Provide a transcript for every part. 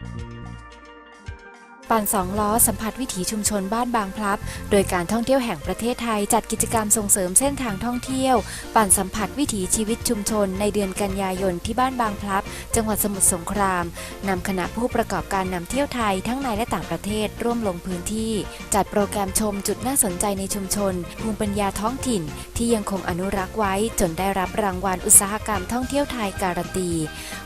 thank you ปั่นสองล้อสัมผัสวิถีชุมชนบ้านบางพลับ โดยการท่องเที่ยวแห่งประเทศไทยจัดกิจกรรมส่งเสริมเส้นทางท่องเที่ยว ปั่นสัมผัสวิถีชีวิตชุมชน ในเดือนกันยายนที่บ้านบางพลับ จังหวัดสมุทรสงครามนำคณะผู้ประกอบการนำเที่ยวไทยทั้งในและต่างประเทศร่วมลงพื้นที่ จัดโปรแกรมชมจุดน่าสนใจในชุมชน ภูมิปัญญาท้องถิ่น ที่ยังคงอนุรักษ์ไว้จนได้รับรางวัลอุตสาหกรรมท่องเที่ยวไทยการันตี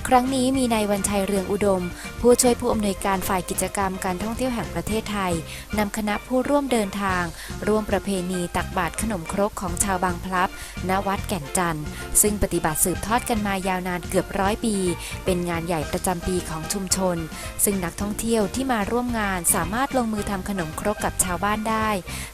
ครั้งนี้มีนายวันชัยเรืองอุดม ผู้ช่วยผู้อำนวยการฝ่ายกิจกรรมการท่ององเที่ยวแห่งประเทศไทยนำคณะผู้ร่วมเดินทาง ร่วมประเพณีตักบาตรขนมครกของชาวบางพลับ ณ วัดแก่นจันทร์ ซึ่งปฏิบัติสืบทอดกันมายาวนานเกือบร้อยปี เป็นงานใหญ่ประจำปีของชุมชน ซึ่งนักท่องเที่ยวที่มาร่วมงานสามารถลงมือทำขนมครกกับชาวบ้านได้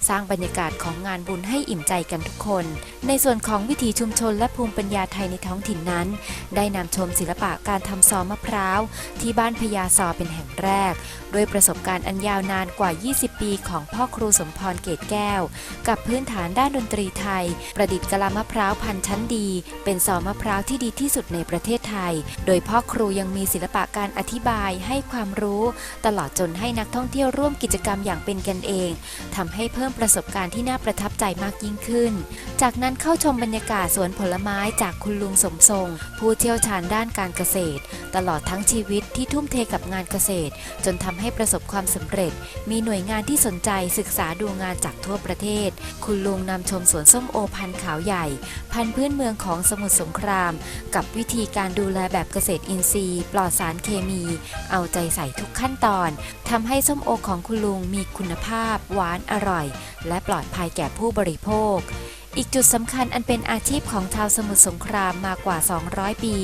สร้างบรรยากาศของงานบุญให้อิ่มใจกันทุกคน ในส่วนของวิถีชุมชนและภูมิปัญญาไทยในท้องถิ่นนั้น ได้นำชมศิลปะการทำซอมะพร้าว ที่บ้านพญาซอเป็นแห่งแรก ด้วยประสบการณ์อันยาวนานกว่า 20 ปีของพ่อครูสมพรเกตแก้ว กับพื้นฐานด้านดนตรีไทย ประดิษฐ์กะลามะพร้าวพันชั้นดี เป็นซอมะพร้าวที่ดีที่สุดในประเทศไทย โดยพ่อครูยังมีศิลปะการอธิบายให้ความรู้ ตลอดจนให้นักท่องเที่ยวร่วมกิจกรรมอย่างเป็นกันเองทำให้เพิ่มประสบการณ์ที่น่าประทับใจมากยิ่งขึ้น จากนั้นเข้าชมบรรยากาศสวนผลไม้จากคุณลุงสมทรง ผู้เชี่ยวชาญด้านการเกษตร ตลอดทั้งชีวิตที่ทุ่มเทกับงานเกษตร จนทำให้ประสบความสำเร็จ มีหน่วยงานที่สนใจศึกษาดูงานจากทั่วประเทศ คุณลุงนำชมสวนส้มโอพันขาวใหญ่ พันพื้นเมืองของสมุทรสงคราม กับวิธีการดูแลแบบเกษตรอินทรีย์ ปลอดสารเคมี เอาใจใส่ทุกขั้นตอนทำให้ส้มโอของคุณลุงมีคุณภาพ หวานอร่อย และปลอดภัยแก่ผู้บริโภค อีกจุดสำคัญอันเป็นอาชีพของชาวสมุทรสงครามมากว่า 200 ปี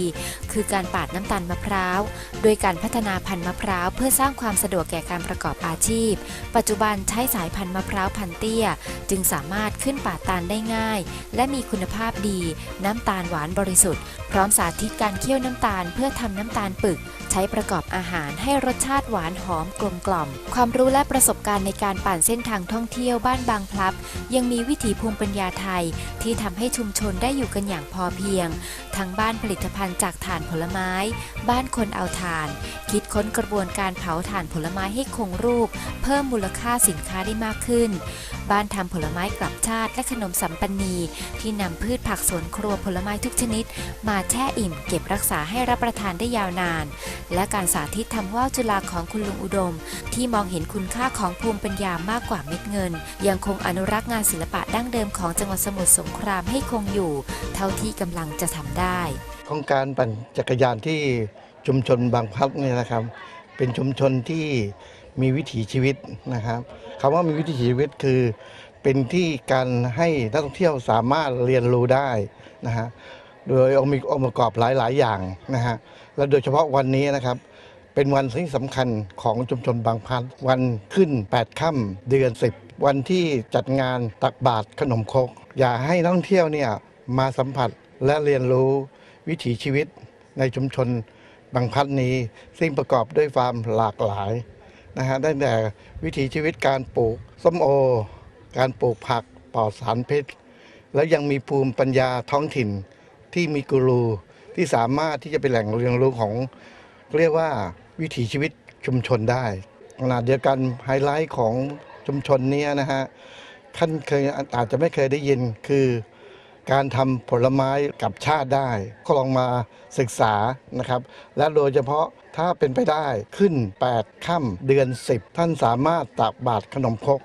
คือการปาดน้ำตาลมะพร้าว โดยการพัฒนาพันธุ์มะพร้าวเพื่อสร้างความสะดวกแก่การประกอบอาชีพ ปัจจุบันใช้สายพันธุ์มะพร้าวพันเตี้ย จึงสามารถขึ้นป่าตาลได้ง่าย และมีคุณภาพดี น้ำตาลหวานบริสุทธิ์ พร้อมสาธิตการเคี่ยวน้ำตาลเพื่อทำน้ำตาลปึก ใช้ประกอบอาหารให้รสชาติหวานหอมกลมกล่อม ความรู้และประสบการณ์ในการปั่นเส้นทางท่องเที่ยวบ้านบางพลับ ยังมีวิถีภูมิปัญญาไทยที่ทำให้ชุมชนได้อยู่กันอย่างพอเพียง ทั้งบ้านผลิตภัณฑ์จากถ่านผลไม้ บ้านคนเอาถ่าน คิดค้นกระบวนการเผาถ่านผลไม้ให้คงรูป เพิ่มมูลค่าสินค้าได้มากขึ้น บ้านทำผลไม้กลับชาติและขนมสัมปันนีที่นำพืชผักสวนครัวผลไม้ทุกชนิด มาแช่อิ่มเก็บรักษาให้รับประทานได้ยาวนาน และการสาธิตทำว่าวจุฬาของคุณลุงอุดม ที่มองเห็นคุณค่าของภูมิปัญญามากกว่าเม็ดเงิน ยังคงอนุรักษ์งานศิลปะดั้งเดิมของจังหวัดสมุทรสงครามให้คงอยู่ เท่าที่กำลังจะทำได้ของการปั่นจักรยานที่ชุมชนบางพลับเนี่ยนะครับ เป็นชุมชนที่มีวิถีชีวิตนะครับคำว่ามีวิถีชีวิตคือ เป็นที่การให้นักท่องเที่ยวสามารถเรียนรู้ได้นะฮะโดยองค์มีองค์ประกอบหลาย ๆ อย่างนะฮะและโดยเฉพาะวันนี้นะครับ เป็นวันที่สำคัญของชุมชนบางพลับวันขึ้น 8 ค่ำเดือน 10 วันที่จัดงานตักบาตรขนมครก อยากให้นักท่องเที่ยวเนี่ยมาสัมผัสและเรียนรู้วิถีชีวิตในชุมชนบางพัดนี้ ซึ่งประกอบด้วยความหลากหลายนะฮะตั้งแต่วิถีชีวิตการปลูกส้มโอ การปลูกผักปลอดสารพิษ แล้วยังมีภูมิปัญญาท้องถิ่นที่มีกูรูที่สามารถที่จะเป็นแหล่งเรียนรู้ของเรียกว่าวิถีชีวิตชุมชนได้ขณะเดียวกันไฮไลท์ของชุมชนนี้นะฮะ ท่านเคยอาจจะไม่เคยได้ยินคือการทำผลไม้กับชาติได้ก็ลองมาศึกษานะครับ และโดยเฉพาะถ้าเป็นไปได้ขึ้น 8 ค่ำเดือน 10 ท่านสามารถตักบาตรขนมครก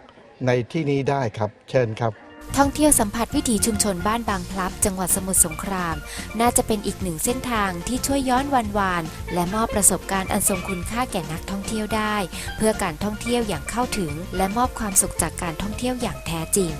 ในที่นี้ได้ครับ เชิญครับ ท่องเที่ยวสัมผัสวิถีชุมชนบ้านบางพลับ จังหวัดสมุทรสงคราม น่าจะเป็นอีกหนึ่งเส้นทางที่ช่วยย้อนวันวาน และมอบประสบการณ์อันทรงคุณค่าแก่นักท่องเที่ยวได้ เพื่อการท่องเที่ยวอย่างเข้าถึง และมอบความสุขจากการท่องเที่ยวอย่างแท้จริง